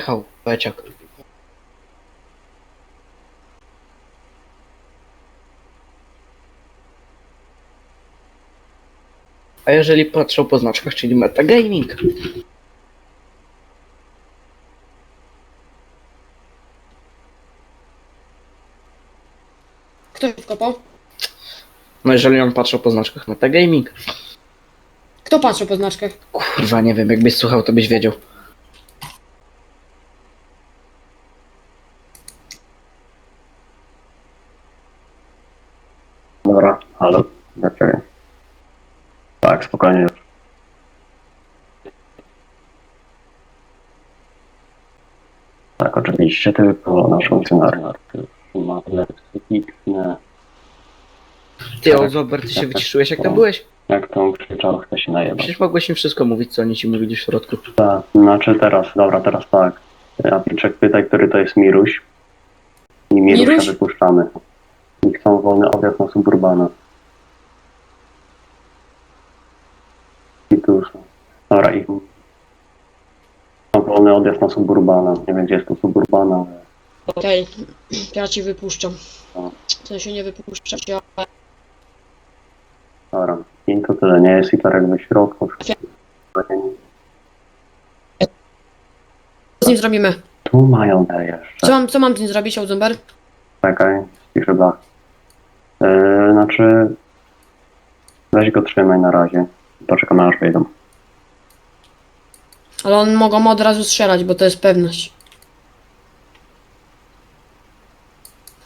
Jechał, Beciak. A jeżeli patrzą po znaczkach, czyli metagaming. Kto się wkopał? No jeżeli on patrzył po znaczkach metagaming. Kto patrzył po znaczkach? Kurwa, nie wiem, jakbyś słuchał, to byś wiedział. Dobra, halo, dlaczego? Tak, spokojnie już. Tak, oczywiście, tylko nasz funkcjonariusz ma psychiczne, Ty, o Zobert, ty się wyciszyłeś, jak tam byłeś? jak tą krzyczał, chce się najebać. Przecież mogłeś im wszystko mówić, co oni ci mówili w środku. Tak, znaczy teraz, dobra, teraz tak. Apliczek pytaj, który to jest Miruś. I Mirusia Miruś? wypuszczamy. I chcą wolny odjazd na suburbana. I tu już. Dobra, i chcą wolny odjazd na suburbana. Nie wiem, gdzie jest tu suburbana, ale Okej, ja ci wypuszczam. No. W sensie nie wypuszczam cię, ale... dobra. I to tyle, nie jest i tak jakby środku. Co z nim zrobimy? Tu mają te jeszcze. Co mam, co mam z nim zrobić, Ołdzumber? Czekaj, piszę blach. Yy, znaczy, weź go trzymaj na razie. Poczekamy aż wyjdą. Ale on mogą od razu strzelać, bo to jest pewność.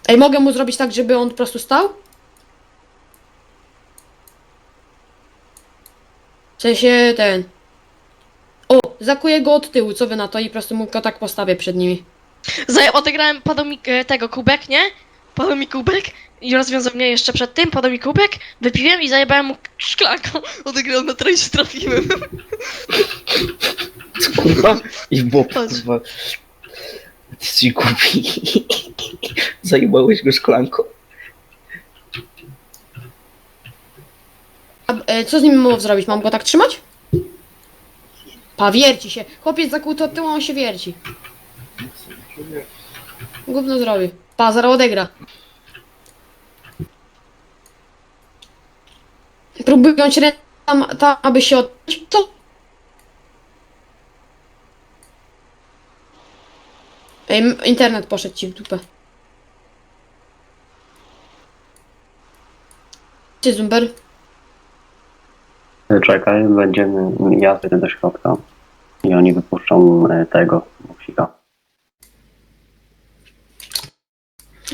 Ej, mogę mu zrobić tak, żeby on po prostu stał? W sensie ten. O, zakuję go od tyłu, co wy na to i po prostu mu go tak postawię przed nimi. Zaj- odegrałem, padł mi e, tego kubek, nie? Padł mi kubek i rozwiązał mnie jeszcze przed tym, padł mi kubek, wypiłem i zajebałem mu szklanką. Odegrałem na tracie, trafiłem. Kurwa. I w bok, Patrz. kurwa. Ty jesteś głupi. Zajebałeś go szklanką. A, e, co z nim mam zrobić? Mam go tak trzymać? Pa, wierci się. Chłopiec zakuty od tyłu, on się wierci. Gówno zrobi. Pa, zaraz odegra. Próbuj wziąć rękę tam, tam, aby się od... Co? Ej, internet poszedł ci w dupę. Gdzie Zumber? Yy, Czekaj, będziemy jazdy do środka. I oni wypuszczą e, tego, muksika.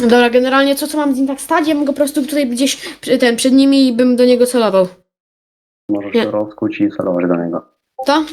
Dobra, generalnie co, co mam z nim tak stać? Ja bym go po prostu tutaj gdzieś przy- ten, przed nimi i bym do niego celował. Możesz Nie. go rozkuć i celować do niego. To?